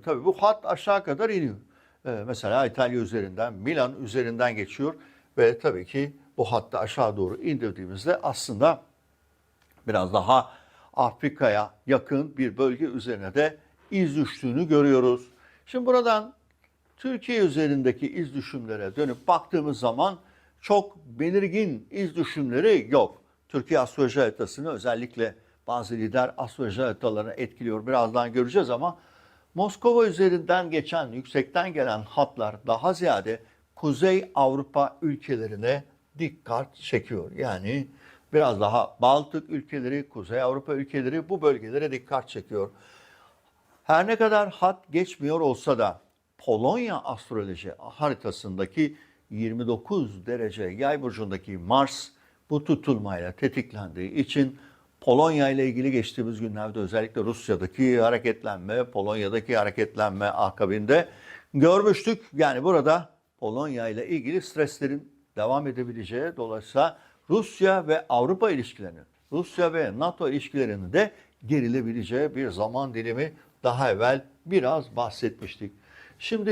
Tabii bu hat aşağı kadar iniyor. Ee, mesela İtalya üzerinden, Milan üzerinden geçiyor ve tabii ki bu hatta aşağı doğru indirdiğimizde aslında biraz daha Afrika'ya yakın bir bölge üzerine de iz düştüğünü görüyoruz. Şimdi buradan Türkiye üzerindeki iz düşümlere dönüp baktığımız zaman çok belirgin iz düşümleri yok. Türkiye astroloji haritasını özellikle bazı lider astroloji haritalarını etkiliyor. Birazdan göreceğiz ama Moskova üzerinden geçen yüksekten gelen hatlar daha ziyade Kuzey Avrupa ülkelerine dikkat çekiyor. Yani biraz daha Baltık ülkeleri, Kuzey Avrupa ülkeleri bu bölgelere dikkat çekiyor. Her ne kadar hat geçmiyor olsa da Polonya astroloji haritasındaki 29 derece yay burcundaki Mars bu tutulmayla tetiklendiği için Polonya ile ilgili geçtiğimiz günlerde özellikle Rusya'daki hareketlenme, Polonya'daki hareketlenme akabinde görmüştük. Yani burada Polonya ile ilgili streslerin devam edebileceği dolayısıyla Rusya ve Avrupa ilişkilerinin, Rusya ve NATO ilişkilerinin de gerilebileceği bir zaman dilimi daha evvel biraz bahsetmiştik. Şimdi